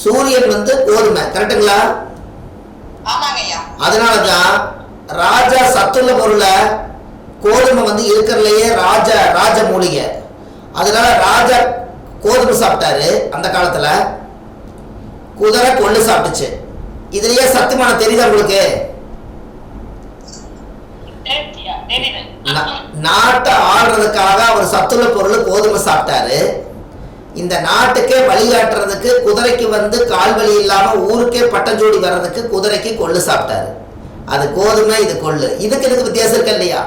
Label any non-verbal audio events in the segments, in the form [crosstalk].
சூரியன் வந்து கோதுமை கரெக்டுங்களா? ஆமாங்க ஐயா அதனால தான் ராஜா சத்துள்ள பொருளை கோதுமை வந்து இருக்கிறதுலையே ராஜ ராஜ மூலிகை. அதனால ராஜா கோதுமை சாப்பிட்டாரு அந்த காலத்துல. குதிரை கொள்ளு சாப்பிட்டுச்சு. இதுலயே சத்துமான தெரியுதா உங்களுக்கு? நாட்டை ஆள்றதுக்காக அவர் சத்துள்ள பொருள் கோதுமை சாப்பிட்டாரு. இந்த நாட்டுக்கே வழிகாட்டுறதுக்கு குதிரைக்கு வந்து கால் வலி இல்லாம ஊருக்கே பட்டஞ்சோடி வர்றதுக்கு குதிரைக்கு கொள்ளு சாப்பிட்டாரு. அது கோதுமை இது கொள்ளு. இதுக்கு இதுக்கு வித்தியாசம் இருக்கு இல்லையா.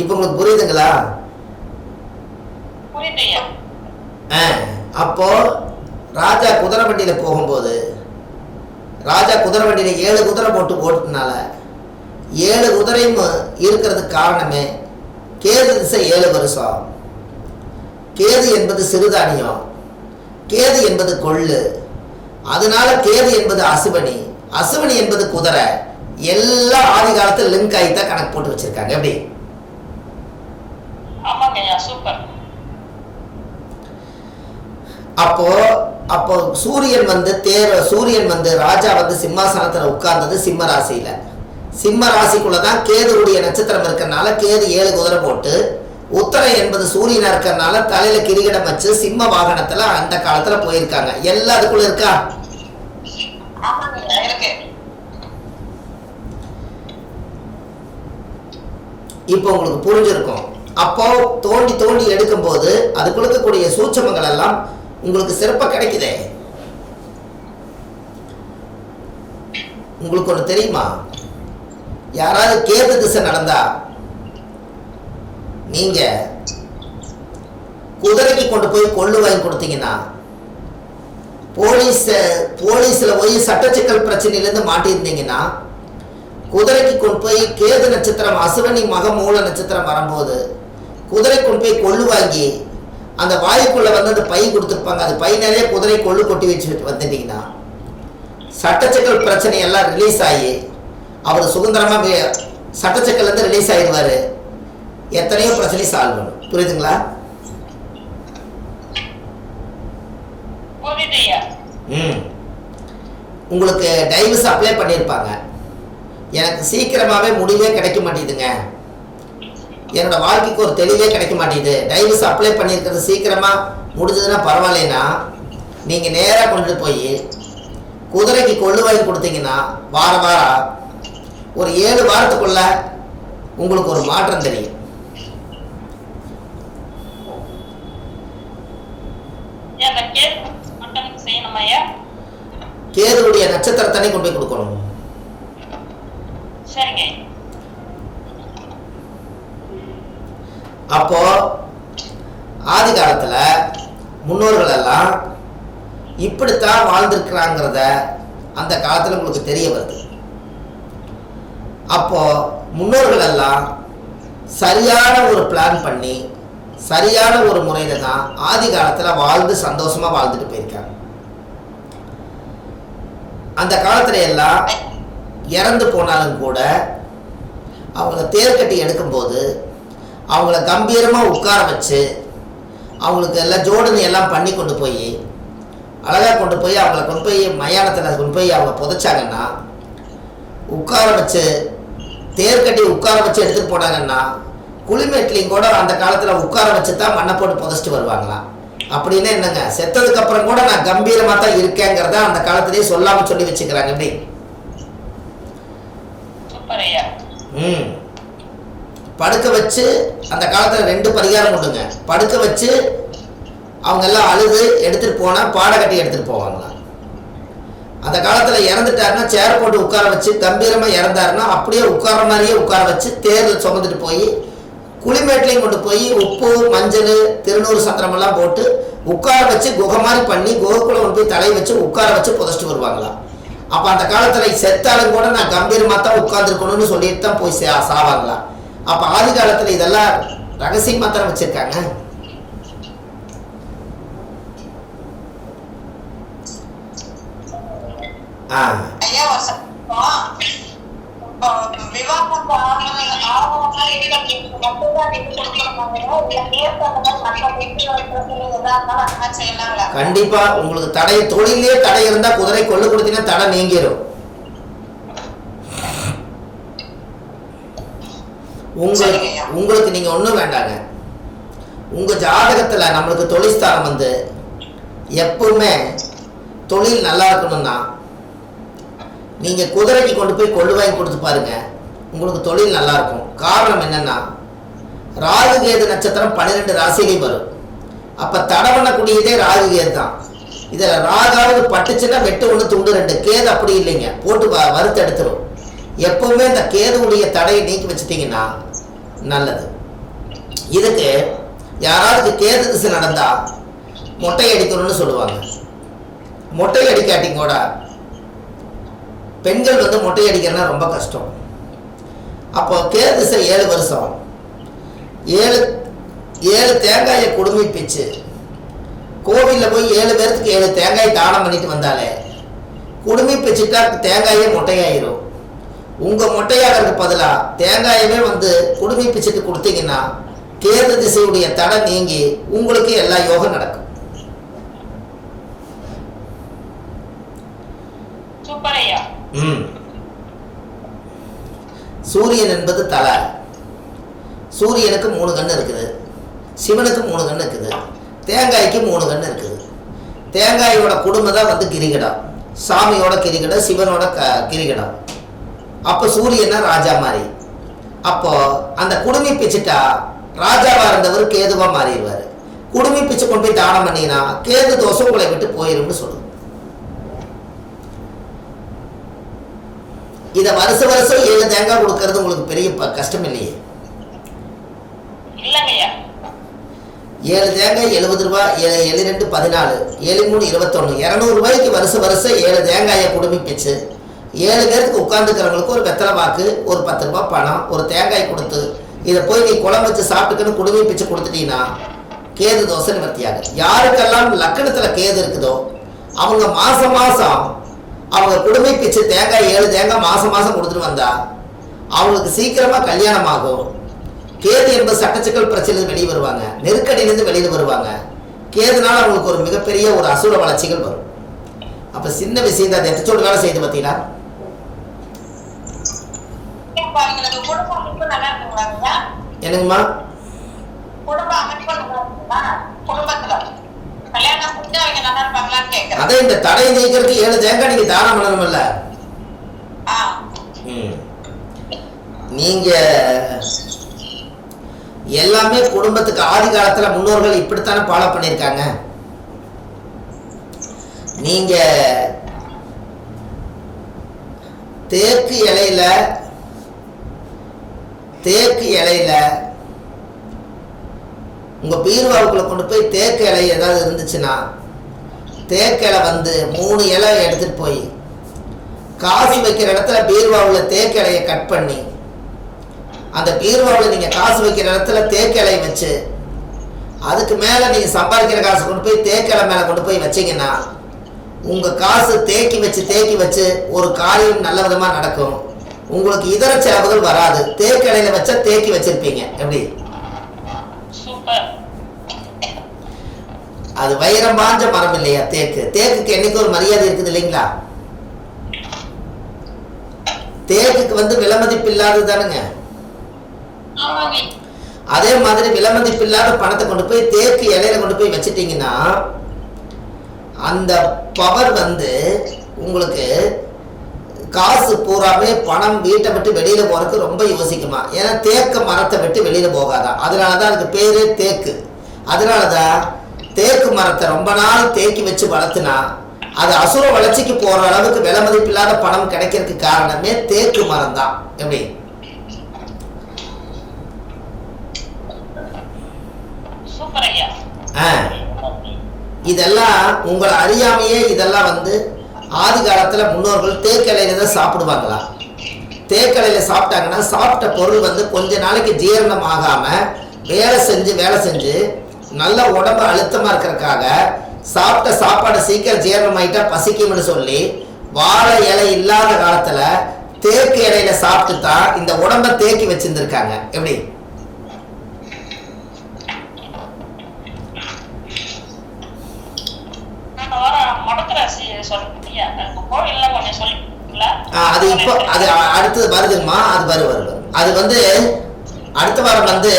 இப்ப உங்களுக்கு புரியுதுங்களா. அப்போ ராஜா குதிரை வண்டியில போகும்போது ராஜா குதிரை வண்டியில ஏழு குதிரை போட்டு ஓட்டுனால ஏழு குதிரையும் இருக்கிறதுக்கு காரணமே கேது திசை ஏழு வருஷம் கேது என்பது சிறுதானியம். கேது என்பது கொள்ளு. அதனால கேது என்பது அசுபனி அசுபனி என்பது குதிரை. எல்லாம் ஆதி காலத்தில் லிங்க் ஆகி தான் கணக்கு போட்டு வச்சிருக்காங்க. எப்படி? அப்போ அப்போ சூரியன் வந்து தேர் சூரியன் வந்து ராஜா வந்து சிம்மாசனத்துல உட்கார்ந்தது சிம்ம ராசியில. சிம்ம ராசிக்குள்ள தான் கேதுவுடைய நட்சத்திரம் இருக்கறனால கேது ஏழு குதிரை போட்டு உத்தரம் என்பது சூரியனா இருக்கறனால தலையில கிரீடம் வச்சு சிம்ம வாகனத்துல அந்த காலத்துல போயிருக்காங்க. எல்லாம் அதுக்குள்ள இருக்கா? இப்போ உங்களுக்கு புரிஞ்சிருக்கும். அப்போ தோண்டி தோண்டி எடுக்கும்போது அதுக்குள்ள இருக்கக்கூடிய சூட்சமங்கள் எல்லாம் உங்களுக்கு சிறப்பா கிடைக்குதே. உங்களுக்கு ஒன்று தெரியுமா? யாராவது கேது திசை நடந்தா நீங்க குதிரைக்கு கொண்டு போய் கொள்ளு வாங்கி கொடுத்தீங்கன்னா போலீஸ் போலீஸ்ல போய் சட்டச்சிக்கல் பிரச்சனையிலேருந்து மாட்டியிருந்தீங்கன்னா குதிரைக்கு கொண்டு போய் கேது நட்சத்திரம் அசுவனி மக மூல நட்சத்திரம் வரும்போது குதிரை கொண்டு போய் கொள்ளு வாங்கி அந்த வாயுக்குள்ள வந்து அந்த பை கொடுத்துருப்பாங்க. அது பை நிறைய குதிரை கொள்ளு கொட்டி வச்சு வந்துட்டீங்கன்னா சட்டச்சிக்கல் பிரச்சனை எல்லாம் ரிலீஸ் ஆகி அவர் சுதந்திரமா வே- சட்டச்சிக்கல்ல இருந்து ரிலீஸ் ஆயிடுவாரு. எத்தனையோ பிரச்சனை சால்வ் பண்ணும். புரியுதுங்களா? ம். உங்களுக்கு டைவர்ஸ் அப்ளை பண்ணியிருப்பாங்க. எனக்கு சீக்கிரமாகவே முடிவே கிடைக்க மாட்டேங்குதுங்க. என்னோட வாழ்க்கைக்கு ஒரு தெளிவே கிடைக்க மாட்டேங்குது. டைவர்ஸ் அப்ளை பண்ணியிருக்கிறது சீக்கிரமாக முடிஞ்சதுன்னா பரவாயில்லைன்னா நீங்கள் நேராக கொண்டுட்டு போய் குதிரைக்கு கொள்ளு வாங்கி கொடுத்தீங்கன்னா வார வாரம் ஒரு ஏழு வாரத்துக்குள்ள உங்களுக்கு ஒரு மாற்றம் தெரியும். கேதுவுடைய நட்சத்திரத்தனை கொண்டு போய் கொடுக்கணும். சரிங்க. அப்போ ஆதி காலத்துல முன்னோர்கள் எல்லாம் இப்படித்தான் வாழ்ந்திருக்கிறாங்கிறத அந்த காலத்துல உங்களுக்கு தெரிய வருது. அப்போ முன்னோர்கள் எல்லாம் சரியான ஒரு பிளான் பண்ணி சரியான ஒரு முறையில தான் ஆதி காலத்தில் வாழ்ந்து சந்தோஷமா வாழ்ந்துட்டு போயிருக்காங்க. அந்த காலத்துல எல்லாம் இறந்து போனாலும் கூட அவங்கள தேர் கட்டி எடுக்கும்போது அவங்கள கம்பீரமாக உட்கார வச்சு அவங்களுக்கு எல்லாம் ஜோடனை எல்லாம் பண்ணி கொண்டு போய் அழகாக கொண்டு போய் அவங்கள கொண்டு போய் மயானத்தில் கொண்டு போய் அவங்கள புதைச்சாங்கன்னா உட்கார வச்சு தேர் கட்டி உட்கார வச்சு எடுத்துகிட்டு போனாங்கன்னா குளிமேட்லையும் கூட அந்த காலத்தில் உட்கார வச்சு தான் மண்ணை போட்டு புதைச்சிட்டு வருவாங்களாம் அப்படின்னா என்னங்க? செத்ததுக்கு அப்புறம் கூட நான் கம்பீரமாக தான் இருக்கேங்கிறத அந்த காலத்திலேயே சொல்லாமல் சொல்லி வச்சுக்கிறாங்க. எப்படி? ம். படுக்க வச்சு அந்த காலத்தில் ரெண்டு பரிகாரம் உண்டுங்க. படுக்க வச்சு அவங்க எல்லாம் அழுது எடுத்துட்டு போனா பாடை கட்டி எடுத்துட்டு போவாங்களாம் அந்த காலத்தில் இறந்துட்டாருன்னா சேர் போட்டு உட்கார வச்சு கம்பீரமா இறந்தாருன்னா அப்படியே உட்கார மாதிரியே உட்கார வச்சு தேரில் சுமந்துட்டு போய் குளிமேட்லையும் கொண்டு போய் உப்பு மஞ்சள் திருநூறு சத்திரம் எல்லாம் போட்டு உட்கார வச்சு குகை மாதிரி பண்ணி குகைக்குள்ள கொண்டு போய் தலையை வச்சு உட்கார வச்சு புதைச்சிட்டு வருவாங்களாம் அப்போ அந்த காலத்தில் செத்தாலும் கூட நான் கம்பீரமாக தான் உட்காந்துருக்கணும்னு சொல்லிட்டு தான் போய் சா சாவாங்களாம் அப்போ ஆதி காலத்தில் இதெல்லாம் ரகசியமாக தான் வச்சுருக்காங்க ஆ ஐயா ஒரு சந்தேகம். இப்போ விவாகம் ஆகணும் ஆகணும்னா இதுல மட்டும்தான் விட்டு கொடுக்கணுமாங்க இல்ல கேஸ் அந்த மாதிரி மற்ற வீட்டுல பிரச்சனை ஏதாவது எதா இருந்தாலும் அந்த மாதிரி செய்யலாங்களா கண்டிப்பா உங்களுக்கு தடை தொழிலே தடை இருந்தா குதிரை கொள்ளு கொடுத்தீங்கன்னா தடை நீங்கிரும். உங்களுக்கு. உங்களுக்கு நீங்க ஒண்ணும் வேண்டாங்க. உங்க ஜாதகத்துல நம்மளுக்கு தொழில் ஸ்தானம் வந்து எப்பவுமே தொழில் நல்லா இருக்கணும்னா நீங்க குதிரைக்கு கொண்டு போய் கொள்ளு வாங்கி கொடுத்து பாருங்க. உங்களுக்கு தொழில் நல்லா இருக்கும். காரணம் என்னன்னா ராகு கேது நட்சத்திரம் பன்னிரெண்டு ராசிகை வரும். அப்ப தடை பண்ணக்கூடியதே ராகு கேது தான். இதுல ராகாவது பட்டுச்சுன்னா வெட்டு ஒன்று துண்டு ரெண்டு. கேது அப்படி இல்லைங்க. போட்டு வ- வறுத்து எடுத்துரும். எப்பவுமே இந்த கேதுவுடைய தடையை நீக்கி வச்சிட்டீங்கன்னா நல்லது. இதுக்கு யாராவது கேது திசை நடந்தா மொட்டை அடிக்கணும்னு சொல்லுவாங்க. மொட்டை அடிக்காட்டிங்க கூட பெண்கள் வந்து மொட்டை அடிக்கிறதுனா ரொம்ப கஷ்டம். அப்போ கேது திசை ஏழு வருஷம். ஏழு ஏழு தேங்காயை குடுமி பிச்சு. கோவிலில் போய் ஏழு பேர்த்துக்கு ஏழு தேங்காய் தானம் பண்ணிட்டு வந்தாலே குடுமி பிச்சுட்டா தேங்காயே மொட்டையாயிரும். உங்க மொட்டையாகிறதுக்கு பதிலா தேங்காயவே வந்து குடுமி பிச்சுட்டு கொடுத்தீங்கன்னா கேது திசையுடைய தடை நீங்கி உங்களுக்கு எல்லா யோகம் நடக்கும். சூரியன் என்பது தலை. சூரியனுக்கு மூணு கண் இருக்குது. சிவனுக்கு மூணு கண் இருக்குது. தேங்காய்க்கு மூணு கண் இருக்குது. தேங்காயோட குடும்பம் தான் வந்து கிரிகடம். சாமியோட கிரிகடம் சிவனோட க கிரிகடம். அப்போ சூரியனா ராஜா மாதிரி அப்போது அந்த குடுமி பிச்சுட்டா ராஜாவாக இருந்தவர் கேதுவாக மாறிடுவார். குடுமி பிச்சு கொண்டு போய் தானம் பண்ணினா கேது தோசை உங்களை விட்டு போயிரும்னு சொல்லுவோம் இதை வருஷ வருஷம் ஏழு தேங்காய் கொடுக்கறது உங்களுக்கு பெரிய கஷ்டம் இல்லையே. இல்லைங்கய்யா. ஏழு தேங்காய் எழுபது ரூபாய் ஏழு ஏழு ரெண்டு பதினாலு ஏழு மூணு இருபத்தொன்று இரநூறு ரூபாய்க்கு வருஷம் வருஷம் ஏழு தேங்காயை குடும்பிப்பிச்சு பிச்சு ஏழு பேருக்கு உட்காந்துக்கிறவங்களுக்கு ஒரு வெத்தலை வாக்கு ஒரு பத்து ரூபாய் பணம் ஒரு தேங்காய் கொடுத்து இதை போய் நீ குழம்பு வச்சு சாப்பிட்டுக்கன்னு குடுமி பிச்சு கொடுத்துட்டீங்கன்னா கேது தோசை நிவர்த்தியாகும் யாருக்கெல்லாம் லக்கணத்தில் கேது இருக்குதோ அவங்க மாதம் மாதம் அவங்க குடுமி பிச்சு தேங்காய் ஏழு தேங்காய் மாதம் மாதம் கொடுத்துட்டு வந்தா அவங்களுக்கு சீக்கிரமாக கல்யாணம் ஆகும் கேது என்பது சட்டச்சிக்கல் பிரச்சனை வெளியே வருவாங்க. நெருக்கடியிலிருந்து வெளியில் வருவாங்க. கேதுனால அவங்களுக்கு ஒரு மிகப்பெரிய ஒரு அசுர வளர்ச்சிகள் வரும். அப்ப சின்ன விஷயம் தான் அதை எத்தச்சோடு வேலை செய்து பார்த்தீங்களா? என்னங்கம்மா? அதே இந்த தடை நீக்கிறதுக்கு ஏழு தேங்காய் நீங்க தானம் பண்ணணும்ல. நீங்க எல்லாமே குடும்பத்துக்கு ஆதி காலத்துல முன்னோர்கள் இப்படித்தானே ஃபாலோ பண்ணியிருக்காங்க. நீங்க தேக்கு இலையில தேக்கு இலையில உங்க பீர்வாவுக்குள்ள கொண்டு போய் தேக்கு இலை ஏதாவது இருந்துச்சுன்னா தேக்கு இலை வந்து மூணு இலை எடுத்துட்டு போய் காசு வைக்கிற இடத்துல பீர்வாவில் தேக்கு இலையை கட் பண்ணி அந்த பீர்வாவில் நீங்கள் காசு வைக்கிற இடத்துல தேக்கு இலையை வச்சு அதுக்கு மேலே நீங்கள் சம்பாதிக்கிற காசு கொண்டு போய் தேக்கு இலை மேலே கொண்டு போய் வச்சீங்கன்னா உங்கள் காசு தேக்கி வச்சு தேக்கி வச்சு ஒரு காரியம் நல்ல விதமாக நடக்கும். உங்களுக்கு இதர செலவுகள் வராது. தேக்கு இலையில வச்சா தேக்கி வச்சிருப்பீங்க. எப்படி? அது வைரம் பாஞ்ச மரம் இல்லையா தேக்கு? தேக்குக்கு என்னைக்கு ஒரு மரியாதை இருக்குது இல்லைங்களா? தேக்குக்கு வந்து விலைமதிப்பு இல்லாதது தானுங்க. அதே மாதிரி விலமதிப்பு இல்லாத பணத்தை கொண்டு போய் தேக்கு இலையில கொண்டு போய் வச்சிட்டீங்கன்னா அந்த பவர் வந்து உங்களுக்கு காசு பூராமே பணம் வீட்டை விட்டு வெளியில போறதுக்கு ரொம்ப யோசிக்குமா? ஏன்னா தேக்க மரத்தை விட்டு வெளியில போகாதான் அதனால தான் அதுக்கு பேரே தேக்கு. அதனால தான் தேக்கு மரத்தை ரொம்ப நாள் தேக்கி வச்சு வளர்த்துனா அது அசுர வளர்ச்சிக்கு போற அளவுக்கு விலை மதிப்பில்லாத பணம் கிடைக்கிறதுக்கு காரணமே தேக்கு மரம் தான் எப்படி சூப்பர் ஐயா ஆ இதெல்லாம் உங்களை அறியாமையே இதெல்லாம் வந்து ஆதி காலத்தில் முன்னோர்கள் தேக்கலையில தான் சாப்பிடுவாங்களா? தேக்கலையில சாப்பிட்டாங்கன்னா சாப்பிட்ட பொருள் வந்து கொஞ்ச நாளைக்கு ஜீரணம் ஆகாம வேலை செஞ்சு வேலை செஞ்சு நல்ல உடம்பு அழுத்தமா இருக்கிறதுக்காக சாப்பிட்ட சாப்பாடு சீக்கிரம் ஜீரணம் ஆகிட்டா பசிக்கும்னு சொல்லி வாழை இலை இல்லாத காலத்துல தேக்கு இலையில சாப்பிட்டு தான் இந்த உடம்ப தேக்கி வச்சுருந்துருக்காங்க. எப்படி இது சொல்லுங்க அந்த கோவில்ல கொஞ்சம் சொல்லுங்களா ஆ, அது இப்போ அது அடுத்தது வருதுங்கம்மா அது வரும் வரும். அது வந்து அடுத்த வாரம் வந்து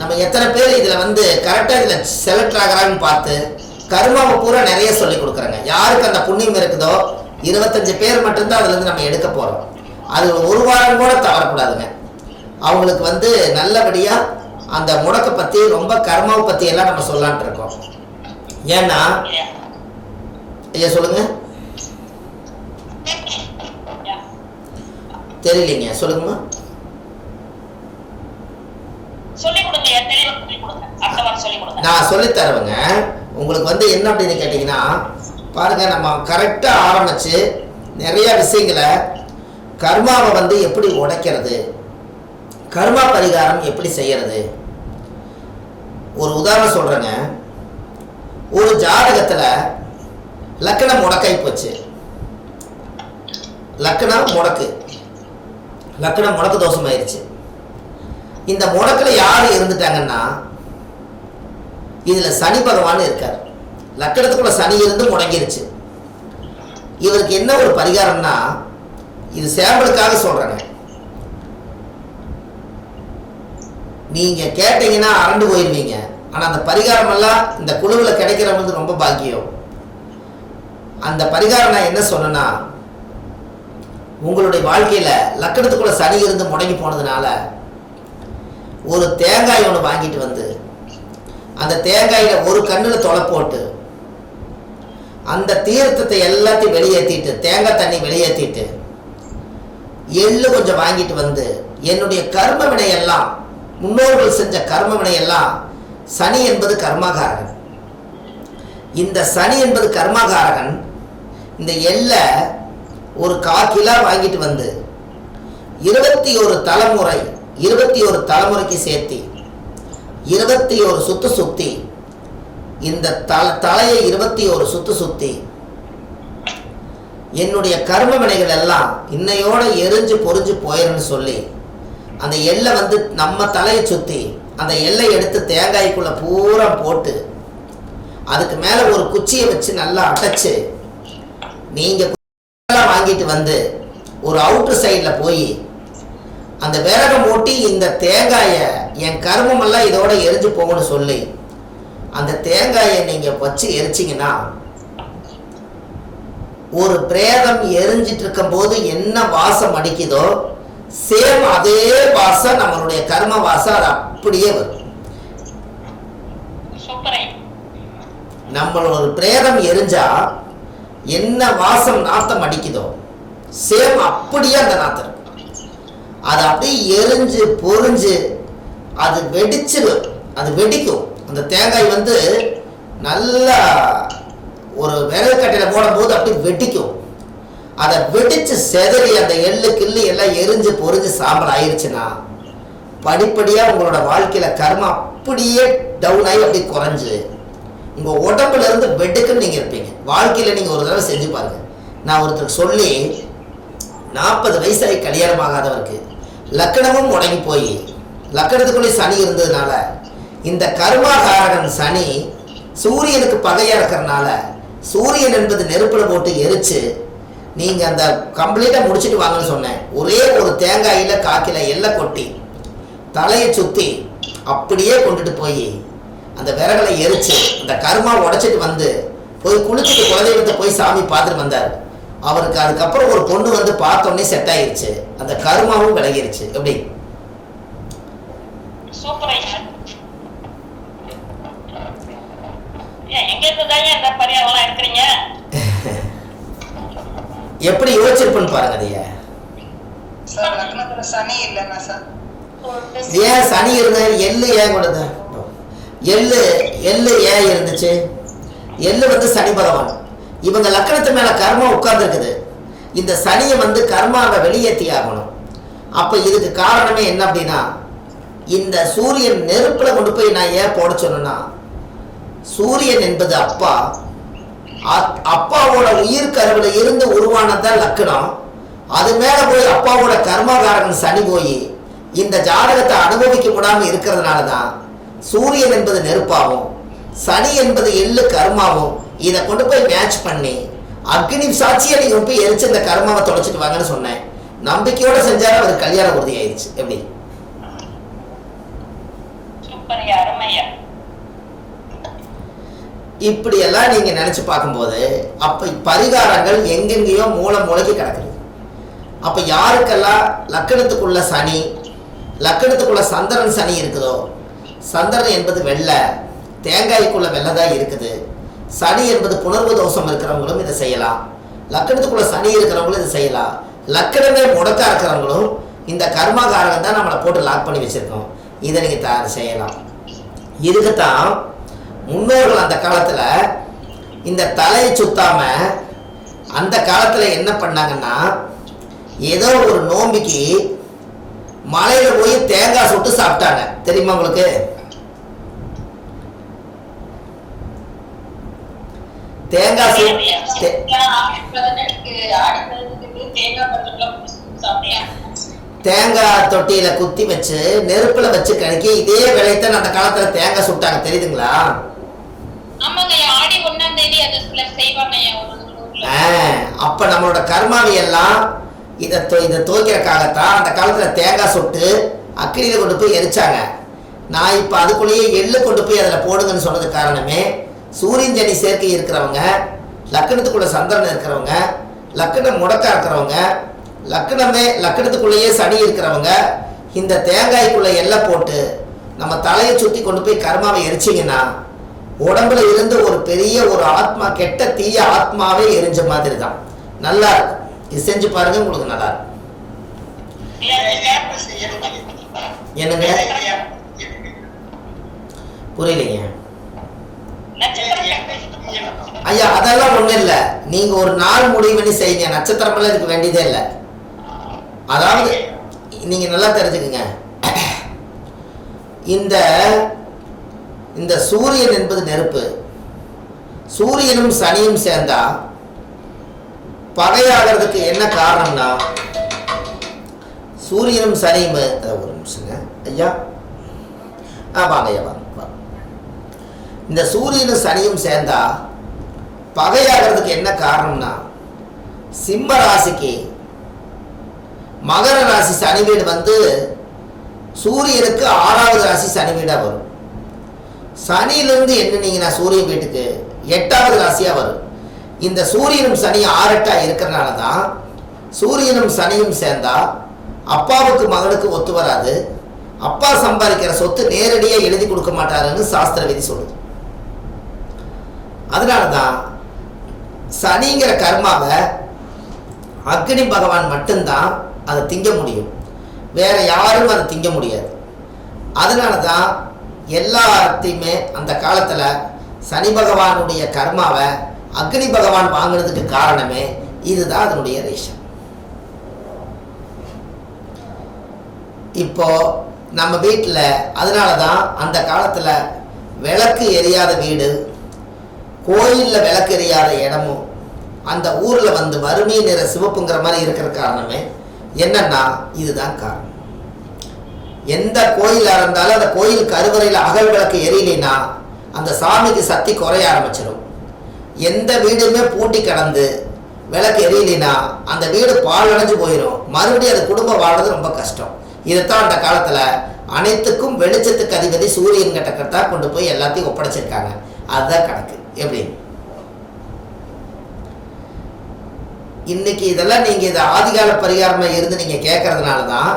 நம்ம எத்தனை பேர் இதில் வந்து கரெக்டாக இதில் செலக்ட் ஆகிறாங்கன்னு பார்த்து கர்மாவை பூரா நிறைய சொல்லி கொடுக்குறாங்க. யாருக்கு அந்த புண்ணியம் இருக்குதோ இருபத்தஞ்சு பேர் மட்டும்தான் அதுலேருந்து நம்ம எடுக்க போகிறோம் அது ஒரு வாரம் கூட தவறக்கூடாதுங்க. அவங்களுக்கு வந்து நல்லபடியாக அந்த முடக்கை பற்றி ரொம்ப கர்மாவை பற்றி எல்லாம் நம்ம சொல்லலான்ட்டு இருக்கோம். ஏன்னா ஐயா. ஐயா. தெரியலைங்க. சொல்லுங்கம்மா. நான் சொல்லித் தருவேங்க. உங்களுக்கு வந்து என்ன அப்படின்னு கேட்டிங்கன்னா பாருங்க நம்ம கரெக்டாக ஆரம்பிச்சு நிறைய விஷயங்களை கர்மாவை வந்து எப்படி உடைக்கிறது கர்மா பரிகாரம் எப்படி செய்யறது. ஒரு உதாரணம் சொல்றேங்க. ஒரு ஜாதகத்துல லக்கணம் முடக்காய் போச்சு. லக்கணம் முடக்கு. லக்கணம் முடக்கு தோஷமாயிருச்சு. இந்த முடக்கில் யார் இருந்துட்டாங்கன்னா இதில் சனி பகவான் இருக்கார். லக்கணத்துக்குள்ள சனி இருந்து முடங்கிருச்சு. இவருக்கு என்ன ஒரு பரிகாரம்னா இது சேம்பலுக்காக சொல்கிறேங்க நீங்கள் கேட்டீங்கன்னா அரண்டு போயிருவீங்க. ஆனால் அந்த பரிகாரமெல்லாம் இந்த குழுவில் கிடைக்கிறவங்களுக்கு ரொம்ப பாக்கியம். அந்த பரிகாரம் நான் என்ன சொன்னேன்னா உங்களுடைய வாழ்க்கையில் லக்கணத்துக்குள்ள சனி இருந்து முடங்கி போனதுனால ஒரு தேங்காய் ஒன்று வாங்கிட்டு வந்து அந்த தேங்காயில ஒரு கண்ணில் தொலை போட்டு அந்த தீர்த்தத்தை எல்லாத்தையும் வெளியேற்றிட்டு தேங்காய் தண்ணி வெளியேற்றிட்டு எள்ளு கொஞ்சம் வாங்கிட்டு வந்து என்னுடைய கர்ம வினையெல்லாம் முன்னோர்கள் செஞ்ச கர்ம வினையெல்லாம் சனி என்பது கர்மகாரகன். இந்த சனி என்பது கர்மகாரகன் இந்த எல்லை ஒரு கா கிலோ வாங்கிட்டு வந்து இருபத்தி ஒரு தலைமுறை இருபத்தி ஒரு தலைமுறைக்கு சேர்த்தி இருபத்தி ஒரு சுத்து சுத்தி இந்த தல தலையை இருபத்தி ஒரு சுத்து சுத்தி என்னுடைய கர்ம வினைகள் எல்லாம் இன்னையோட எரிஞ்சு பொறிஞ்சு போயிருன்னு சொல்லி அந்த எல்லை வந்து நம்ம தலையை சுற்றி அந்த எல்லை எடுத்து தேங்காய்க்குள்ளே பூரா போட்டு அதுக்கு மேலே ஒரு குச்சியை வச்சு நல்லா அடைச்சு நீங்க குச்சியெல்லாம் வாங்கிட்டு வந்து ஒரு அவுட்டர் சைடில் போய் அந்த விறகை மூட்டி இந்த தேங்காயை என் கர்மமெல்லாம் இதோட எரிஞ்சு போகும்னு சொல்லி அந்த தேங்காயை நீங்க வச்சு எரிச்சிங்கன்னா ஒரு பிரேதம் எரிஞ்சிட்டு இருக்கும்போது என்ன வாசம் அடிக்குதோ சேம் அதே வாசம் நம்மளுடைய கர்ம வாசம் அது அப்படியே வரும். நம்மளோட பிரேதம் எரிஞ்சா என்ன வாசம் நாத்தம் அடிக்குதோ சேம் அப்படியே அந்த நாத்தம் இருக்கும். அது அப்படியே எரிஞ்சு பொறிஞ்சு அது வெடிச்சிடும் அது வெடிக்கும் அந்த தேங்காய் வந்து நல்லா ஒரு விறகு கட்டையில் போடும்போது அப்படியே வெடிக்கும் அதை வெடிச்சு செதறி அந்த எள்ளு கிள்ளு எல்லாம் எரிஞ்சு பொறிஞ்சு சாம்பல் ஆயிடுச்சுன்னா படிப்படியாக உங்களோட வாழ்க்கையில் கர்மம் அப்படியே டவுன் ஆகி அப்படியே குறைஞ்சு உங்கள் உடம்புல இருந்து பெட்டுக்குன்னு நீங்கள் இருப்பீங்க. வாழ்க்கையில் நீங்கள் ஒரு தடவை செஞ்சு பாருங்க. நான் ஒருத்தருக்கு சொல்லி நாற்பது வயசாகி கல்யாணம் ஆகாதவருக்கு லக்கணமும் முடங்கி போய் லக்கணத்துக்குள்ளே சனி இருந்ததுனால இந்த கர்மாகாரகன் சனி சூரியனுக்கு பகையாக இருக்கிறனால சூரியன் என்பது நெருப்பில் போட்டு எரிச்சு நீங்கள் அந்த கம்ப்ளீட்டாக முடிச்சிட்டு வாங்கன்னு சொன்னேன். ஒரே ஒரு தேங்காயில் காக்கில எல்லை கொட்டி தலையை சுற்றி அப்படியே கொண்டுட்டு போய் அந்த விறகுல எரிச்சு அந்த கருமா உடைச்சிட்டு வந்து போய் குளிச்சுட்டு குலதெய்வத்தை போய் சாமி பார்த்துட்டு வந்தார். அவருக்கு அதுக்கப்புறம் ஒரு பொண்ணு வந்து பார்த்தோன்னே செட் ஆயிருச்சு. அந்த கருமாவும் விலகிருச்சு. எப்படி? [laughs] எப்படி யோசிச்சிருப்பேன்னு பாருங்க அதைய. சார் லக்னத்துல சனி இல்லைன்னா சார். ஏன் சனி இருந்த எள்ளு ஏன் கொடுத்த எள்ளு எள்ளு ஏன் இருந்துச்சு? எள்ளு வந்து சனி பகவான். இவங்க லக்கணத்து மேல கர்மம் உட்கார்ந்துருக்குது. இந்த சனியை வந்து கர்மாவை வெளியேற்றி ஆகணும். அப்ப இதுக்கு காரணமே என்ன அப்படின்னா இந்த சூரியன் நெருப்புல கொண்டு போய் நான் ஏன் போட சொன்னேன்னா சூரியன் என்பது அப்பா. அப்பாவோட உயிர் கருவில இருந்து உருவானதுதான் லக்கணம். அது மேல போய் அப்பாவோட கர்மகாரன் சனி போய் இந்த ஜாதகத்தை அனுபவிக்க கூடாமல் இருக்கிறதுனால தான் சூரியன் என்பது நெருப்பாகும். சனி என்பது எள்ளு கர்மாவும் இதை கொண்டு போய் மேட்ச் பண்ணி அக்னி சாட்சியை நீங்க போய் எரிச்சு இந்த கர்மாவை தொலைச்சிட்டு வாங்கன்னு சொன்னேன். நம்பிக்கையோட செஞ்சாரு அவர் கல்யாணம் உறுதி ஆயிடுச்சு. எப்படி? அருமையா. இப்படியெல்லாம் நீங்க நினைச்சு பார்க்கும்போது அப்ப பரிகாரங்கள் எங்கெங்கேயோ மூளை மூளைக்கு கிடக்குது. அப்ப யாருக்கெல்லாம் லக்கணத்துக்குள்ள சனி லக்கணத்துக்குள்ள சந்திரன் சனி இருக்குதோ சந்திரன் என்பது வெள்ளை தேங்காய்க்குள்ள வெள்ளை தான் இருக்குது. சனி என்பது புணர்வு தோஷம் இருக்கிறவங்களும் இதை செய்யலாம். லக்கணத்துக்குள்ள சனி இருக்கிறவங்களும் இதை செய்யலாம். லக்கணமே முடக்கா இருக்கிறவங்களும் இந்த கர்மாகாரகம் தான் நம்மளை போட்டு லாக் பண்ணி வச்சிருக்கோம். இதை நீங்கள் தயார் செய்யலாம். இதுக்குத்தான் முன்னோர்கள் அந்த காலத்தில் இந்த தலையை சுத்தாமல் அந்த காலத்தில் என்ன பண்ணாங்கன்னா ஏதோ ஒரு நோம்பிக்கு மலையில போய் தேங்காய் சுட்டு சாப்பிட்டாங்க. தெரியுமா உங்களுக்கு? தேங்காய் தேங்காய் தொட்டியில குத்தி வச்சு நெருப்புல வச்சு கணக்கி இதே விளையத்தான் அந்த காலத்துல தேங்காய் சுட்டாங்க. தெரியுதுங்களா? அப்ப நம்மளோட கர்மாவை எல்லாம் இதை இதை துவைக்கிறக்காகத்தான் அந்த காலத்தில் தேங்காய் சுட்டு அக்கிரியில் கொண்டு போய் எரிச்சாங்க. நான் இப்போ அதுக்குள்ளேயே எள்ளு கொண்டு போய் அதில் போடுங்கன்னு சொன்னது காரணமே சூரியன் ஜனி சேர்க்கை இருக்கிறவங்க லக்கணத்துக்குள்ள சந்திரன் இருக்கிறவங்க லக்கணம் முடக்கா இருக்கிறவங்க லக்கணமே லக்கணத்துக்குள்ளேயே சனி இருக்கிறவங்க இந்த தேங்காய்க்குள்ள எல்லை போட்டு நம்ம தலையை சுற்றி கொண்டு போய் கர்மாவை எரிச்சிங்கன்னா உடம்புல இருந்து ஒரு பெரிய ஒரு ஆத்மா கெட்ட தீய ஆத்மாவே எரிஞ்ச மாதிரி தான் நல்லா இருக்கும். இது செஞ்சு பாருங்க உங்களுக்கு நல்லா இருக்கும் என்னங்க? புரியலைங்க. ஐயா அதெல்லாம் ஒன்றும் இல்ல. நீங்க ஒரு நாள் முடிவு பண்ணி செய்யுங்க. நட்சத்திரமெல்லாம் இதுக்கு வேண்டியதே இல்லை. அதாவது நீங்க நல்லா தெரிஞ்சுக்குங்க. இந்த இந்த சூரியன் என்பது நெருப்பு. சூரியனும் சனியும் சேர்ந்தா பகையாகிறதுக்கு என்ன காரணம்னா சூரியனும் சனியும் ஒரு நிமிஷங்க ஐயா ஆ வாங்க ஐயா வாங்க வாங்க. இந்த சூரியனும் சனியும் சேர்ந்தா பகையாகிறதுக்கு என்ன காரணம்னா சிம்ம ராசிக்கு மகர ராசி சனி வீடு வந்து சூரியனுக்கு ஆறாவது ராசி சனி வீடாக வரும். சனியிலிருந்து எண்ணினீங்கன்னா சூரியன் வீட்டுக்கு எட்டாவது ராசியாக வரும். இந்த சூரியனும் சனி ஆரட்டா இருக்கிறனால தான் சூரியனும் சனியும் சேர்ந்தா அப்பாவுக்கு மகனுக்கு ஒத்து வராது. அப்பா சம்பாதிக்கிற சொத்து நேரடியாக எழுதி கொடுக்க மாட்டாருன்னு சாஸ்திர விதி சொல்லுது. அதனால தான் சனிங்கிற கர்மாவை அக்னி பகவான் மட்டும்தான் அதை திங்க முடியும். வேற யாரும் அதை திங்க முடியாது. அதனால தான் எல்லாத்தையுமே அந்த காலத்தில் சனி பகவானுடைய கர்மாவை அக்னி பகவான் வாங்கினதுக்கு காரணமே இதுதான் அதனுடைய ரேஷன் இப்போ நம்ம வீட்டில் அதனால தான் அந்த காலத்தில் விளக்கு எரியாத வீடு கோயிலில் விளக்கு எரியாத இடமும் அந்த ஊரில் வந்து வறுமை நிற சிவப்புங்கிற மாதிரி இருக்கிற காரணமே என்னன்னா இதுதான் காரணம். எந்த கோயிலாக இருந்தாலும் அந்த கோயில் கருவறையில் அகல் விளக்கு எரியலைன்னா அந்த சாமிக்கு சக்தி குறைய ஆரம்பிச்சிடும் எந்த வீடுமே பூட்டி கடந்து விளக்கு எரியலைன்னா அந்த வீடு பால் அடைஞ்சு போயிடும் மறுபடியும் அந்த குடும்பம் வாழ்றது ரொம்ப கஷ்டம். இதைத்தான் அந்த காலத்தில் அனைத்துக்கும் வெளிச்சத்துக்கு அதிபதி சூரியன் கிட்ட கொண்டு போய் எல்லாத்தையும் ஒப்படைச்சிருக்காங்க. அதுதான் கணக்கு. எப்படி? இன்னைக்கு இதெல்லாம் நீங்கள் இதை ஆதிகால பரிகாரமாக இருந்து நீங்கள் கேட்கறதுனால தான்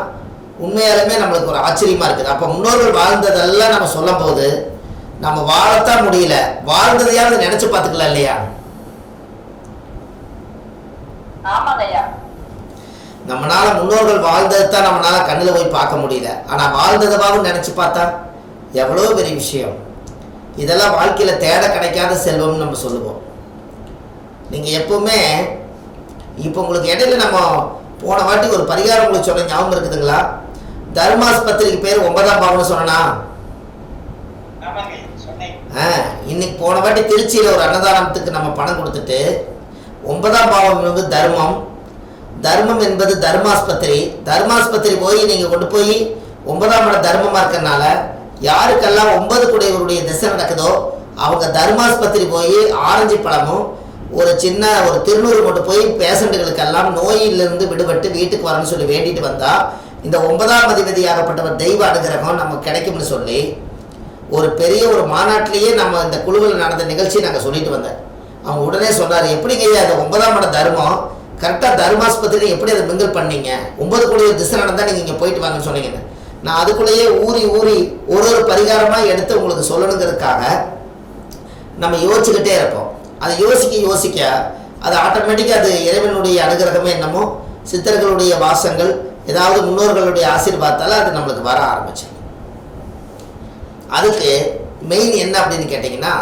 உண்மையாலுமே நம்மளுக்கு ஒரு ஆச்சரியமாக இருக்குது. அப்போ முன்னோர்கள் வாழ்ந்ததெல்லாம் நம்ம சொல்லும் போது நம்ம வாழத்தான் முடியல. வாழ்ந்ததையாவது நினைச்சு பார்த்துக்கலாம் இல்லையா? நம்மளால முன்னோர்கள் வாழ்ந்தது தான் நம்மளால கண்ணில் போய் பார்க்க முடியல. ஆனா வாழ்ந்ததவாவும் நினைச்சு பார்த்தா எவ்வளோ பெரிய விஷயம். இதெல்லாம் வாழ்க்கையில தேட கிடைக்காத செல்வம்னு நம்ம சொல்லுவோம். நீங்க எப்பவுமே இப்போ உங்களுக்கு இடையில நம்ம போன வாட்டி ஒரு பரிகாரம் உங்களுக்கு சொன்ன ஞாபகம் இருக்குதுங்களா? தர்மாஸ்பத்திரிக்கு பேர் ஒன்பதாம் பாவம்னு சொன்னா இன்னைக்கு போன வாட்டி திருச்சியில் ஒரு அன்னதானத்துக்கு நம்ம பணம் கொடுத்துட்டு ஒன்பதாம் பாவம் வந்து தர்மம். தர்மம் என்பது தர்மாஸ்பத்திரி. தர்மாஸ்பத்திரி போய் நீங்கள் கொண்டு போய் ஒன்பதாம் இடம் தர்மமாக இருக்கறனால யாருக்கெல்லாம் ஒன்பது குடையவருடைய திசை நடக்குதோ அவங்க தர்மாஸ்பத்திரி போய் ஆரஞ்சு பழமும் ஒரு சின்ன ஒரு திருநூறு கொண்டு போய் பேஷண்ட்டுகளுக்கெல்லாம் நோயிலிருந்து விடுபட்டு வீட்டுக்கு வரணும்னு சொல்லி வேண்டிட்டு வந்தால் இந்த ஒன்பதாம் அதிபதியாகப்பட்டவர் தெய்வ அனுகிரகம் நமக்கு கிடைக்கும்னு சொல்லி ஒரு பெரிய ஒரு மாநாட்டிலேயே நம்ம இந்த குழுவில் நடந்த நிகழ்ச்சி நாங்கள் சொல்லிட்டு வந்தேன். அவங்க உடனே சொன்னார் எப்படிங்க ஐயா அந்த ஒன்பதாம் இடம் தர்மம்? கரெக்டாக தர்மாஸ்பத்திரி எப்படி அதை மிங்கிள் பண்ணீங்க? ஒன்பது கோடி திசை நடந்தால் நீங்கள் இங்கே போயிட்டு வாங்கன்னு சொன்னீங்க நான் அதுக்குள்ளேயே ஊறி ஊறி ஒரு ஒரு பரிகாரமாக எடுத்து உங்களுக்கு சொல்லணுங்கிறதுக்காக நம்ம யோசிச்சுக்கிட்டே இருப்போம். அதை யோசிக்க யோசிக்க அது ஆட்டோமேட்டிக்காக அது இறைவனுடைய அனுகிரகமே என்னமோ சித்தர்களுடைய வாசங்கள் ஏதாவது முன்னோர்களுடைய ஆசீர்வாதத்தால் அது நம்மளுக்கு வர ஆரம்பிச்சு அதுக்கு மெயின் என்ன அப்படின்னு கேட்டிங்கன்னா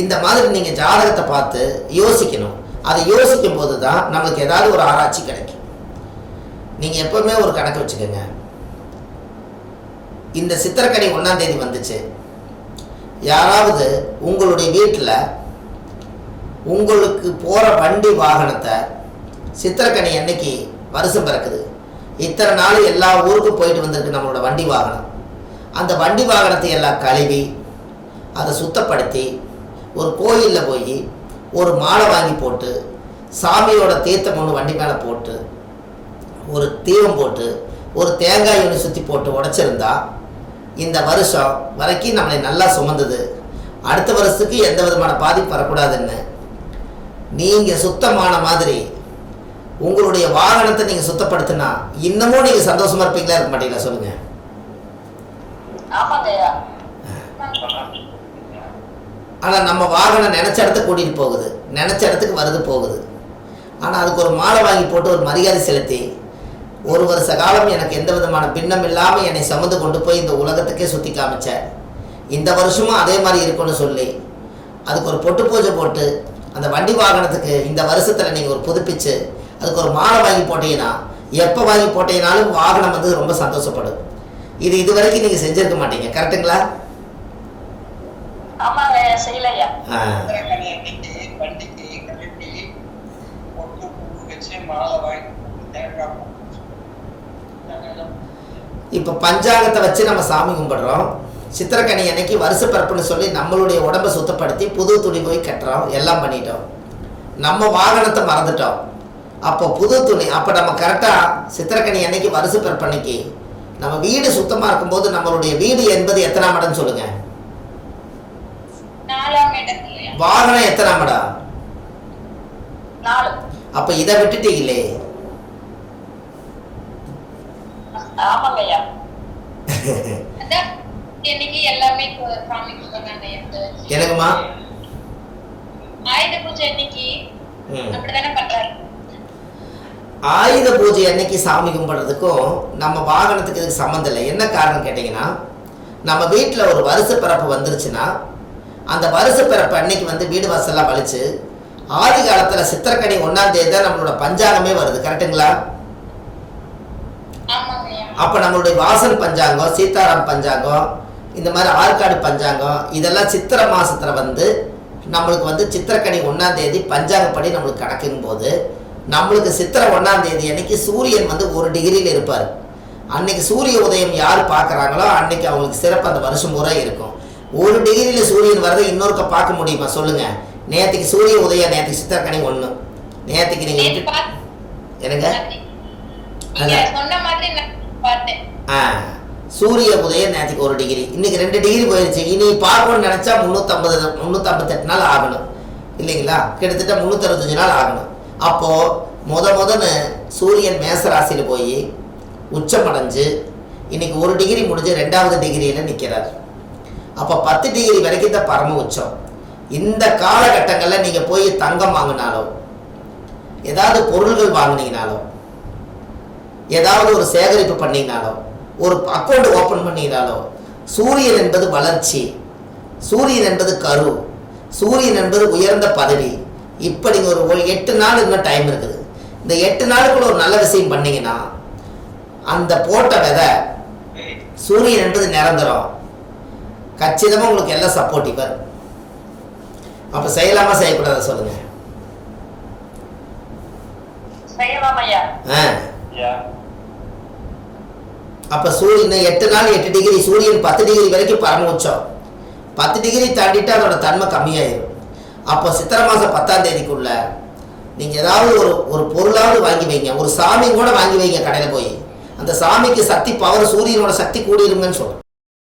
இந்த மாதிரி நீங்கள் ஜாதகத்தை பார்த்து யோசிக்கணும். அதை யோசிக்கும் போது தான் நமக்கு ஏதாவது ஒரு ஆராய்ச்சி கிடைக்கும். நீங்கள் எப்போவுமே ஒரு கணக்கு வச்சுக்கோங்க. இந்த சித்திரக்கனி ஒன்றாம் தேதி வந்துச்சு. யாராவது உங்களுடைய வீட்டில் உங்களுக்கு போகிற வண்டி வாகனத்தை சித்திரக்கணி என்னைக்கு வருஷம் பிறக்குது. இத்தனை நாள் எல்லா ஊருக்கும் போயிட்டு வந்திருக்கு நம்மளோட வண்டி வாகனம். அந்த வண்டி வாகனத்தை எல்லாம் கழுவி அதை சுத்தப்படுத்தி ஒரு கோயிலில் போய் ஒரு மாலை வாங்கி போட்டு சாமியோட தீர்த்தம் ஒன்று வண்டி மேலே போட்டு ஒரு தீபம் போட்டு ஒரு தேங்காய் ஒன்று சுற்றி போட்டு உடச்சிருந்தா இந்த வருஷம் வரைக்கும் நம்மளை நல்லா சுமந்தது. அடுத்த வருஷத்துக்கு எந்த விதமான பாதிப்பு வரக்கூடாதுன்னு. நீங்கள் சுத்தமான மாதிரி உங்களுடைய வாகனத்தை நீங்கள் சுத்தப்படுத்தினா இன்னமும் நீங்கள் சந்தோஷமாக இருப்பீங்களா? இருக்க மாட்டீங்களா? சொல்லுங்கள் ஆனால் நம்ம வாகனம் நினச்ச இடத்துக்கு கூட்டிகிட்டு போகுது. நினச்ச இடத்துக்கு வருது போகுது. ஆனால் அதுக்கு ஒரு மாலை வாங்கி போட்டு ஒரு மரியாதை செலுத்தி ஒரு வருஷ காலம் எனக்கு எந்த விதமான பின்னம் இல்லாமல் என்னை சுமந்து கொண்டு போய் இந்த உலகத்துக்கே சுற்றி காமிச்ச. இந்த வருஷமும் அதே மாதிரி இருக்கும்னு சொல்லி அதுக்கு ஒரு பொட்டு பூஜை போட்டு அந்த வண்டி வாகனத்துக்கு இந்த வருஷத்தில் நீங்கள் ஒரு புதுப்பிச்சு அதுக்கு ஒரு மாலை வாங்கி போட்டீங்கன்னா எப்போ வாங்கி போட்டீங்கனாலும் வாகனம் வந்து ரொம்ப சந்தோஷப்படும். இது இது வரைக்கும் நீங்கள் செஞ்சிருக்க மாட்டீங்க பூ இப்போ பஞ்சாங்கத்தை வச்சு நம்ம சாமி கும்பிடுறோம். சித்திரக்கனி அன்னைக்கு வருஷ பிறப்புன்னு சொல்லி நம்மளுடைய உடம்பை சுத்தப்படுத்தி புது துணி போய் கட்டுறோம் எல்லாம் பண்ணிட்டோம். நம்ம வாகனத்தை மறந்துட்டோம். அப்போ புது துணி அப்போ நம்ம கரெக்டாக சித்திரக்கனி அன்னைக்கு வருஷ பிறப்பு அன்னைக்கு நம்ம வீடு சுத்தமாக இருக்கும்போது நம்மளுடைய வீடு என்பது எத்தனாம் இடம்னு இடத்துலயா வாகனம் எத்தனாம் இடம்? அப்போ இதை விட்டுட்டீங்களே இன்னைக்கு எனக்குமா ஆயுத பூஜை அன்னைக்கு ம். அப்படிதானே பண்றாரு? ஆயுத பூஜை அன்னைக்கு சாமி கும்பிட்றதுக்கும் நம்ம வாகனத்துக்கு இதுக்கு சம்மந்தம் இல்லை. என்ன காரணம் கேட்டிங்கன்னா நம்ம வீட்டில் ஒரு வருஷ பிறப்பு வந்துருச்சுன்னா அந்த வருஷ பிறப்பு அன்னைக்கு வந்து வீடு வாசல்லாம் வலிச்சு ஆதி காலத்தில் சித்திரக்கனி ஒன்றாம் தேதி தான் நம்மளோட பஞ்சாங்கமே வருது. கரெக்டுங்களா அப்போ நம்மளுடைய வாசல் பஞ்சாங்கம் சீதாராம் பஞ்சாங்கம் இந்த மாதிரி ஆற்காடு பஞ்சாங்கம் இதெல்லாம் சித்திரை மாசத்துல வந்து நம்மளுக்கு வந்து சித்திரக்கனி ஒன்றாம் தேதி பஞ்சாங்கப்படி நம்மளுக்கு கணக்குங்கும் போது நம்மளுக்கு சித்திரை ஒன்றாம் தேதி அன்னைக்கு சூரியன் வந்து ஒரு டிகிரியில் இருப்பார். அன்னைக்கு சூரிய உதயம் யார் பார்க்குறாங்களோ அன்னைக்கு அவங்களுக்கு சிறப்பு அந்த வருஷம் முறை இருக்கும். ஒரு டிகிரியில் சூரியன் வரதை இன்னொருக்க பார்க்க முடியுமா? சொல்லுங்க. நேற்றுக்கு சூரிய உதயம் நேற்றுக்கு சித்திரக்கனி ஒன்று நேற்றுக்கு நீங்கள் என்னங்க? ஆ சூரிய உதயம் நேற்றுக்கு ஒரு டிகிரி இன்னைக்கு ரெண்டு டிகிரி போயிடுச்சு இனி பார்க்கணும்னு நினச்சா முந்நூற்றம்பது முந்நூற்றம்பத்தெட்டு நாள் ஆகணும். இல்லைங்களா? கிட்டத்தட்ட முந்நூற்றறுபத்தஞ்சு நாள் ஆகணும். அப்போது முத முதன்னு சூரியன் மேசராசியில் போய் உச்சமடைஞ்சு இன்னைக்கு ஒரு டிகிரி முடிஞ்சு ரெண்டாவது டிகிரியில் நிற்கிறார் அப்போ பத்து டிகிரி வரைக்கும் தான் பரம உச்சம். இந்த காலகட்டங்களில் நீங்கள் போய் தங்கம் வாங்கினாலோ ஏதாவது பொருள்கள் வாங்கினீங்கனாலோ ஏதாவது ஒரு சேகரிப்பு பண்ணிங்கனாலோ ஒரு அக்கௌண்ட் ஓப்பன் பண்ணீங்கனாலோ சூரியன் என்பது வளர்ச்சி சூரியன் என்பது கரு சூரியன் என்பது உயர்ந்த பதவி இப்படி ஒரு ஒரு எட்டு நாள் இன்னும் டைம் இருக்குது. இந்த எட்டு நாளுக்குள்ள ஒரு நல்ல விஷயம் பண்ணீங்கன்னா அந்த போட்ட விதை சூரியன் என்பது நிரந்தரம். கச்சிதமாக உங்களுக்கு எல்லாம் சப்போர்ட்டிவாக இருக்கும் அப்போ செய்யலாமா செய்யக்கூடாதா ஆ. அப்போ சூரியன் எட்டு நாள் எட்டு டிகிரி சூரியன் பத்து டிகிரி வரைக்கும் பரம உச்சம். பத்து டிகிரி தாண்டிட்டு அதோட தன்மை கம்மியாயிரும். அப்போ சித்திரை மாதம் பத்தாம் தேதிக்குள்ள நீங்கள் ஏதாவது ஒரு ஒரு பொருளாவது வாங்கி வைங்க. ஒரு சாமி கூட வாங்கி வைங்க கடையில் போய். அந்த சாமிக்கு சக்தி பவர் சூரியனோட சக்தி கூடிருங்கன்னு சொல்கிறேன்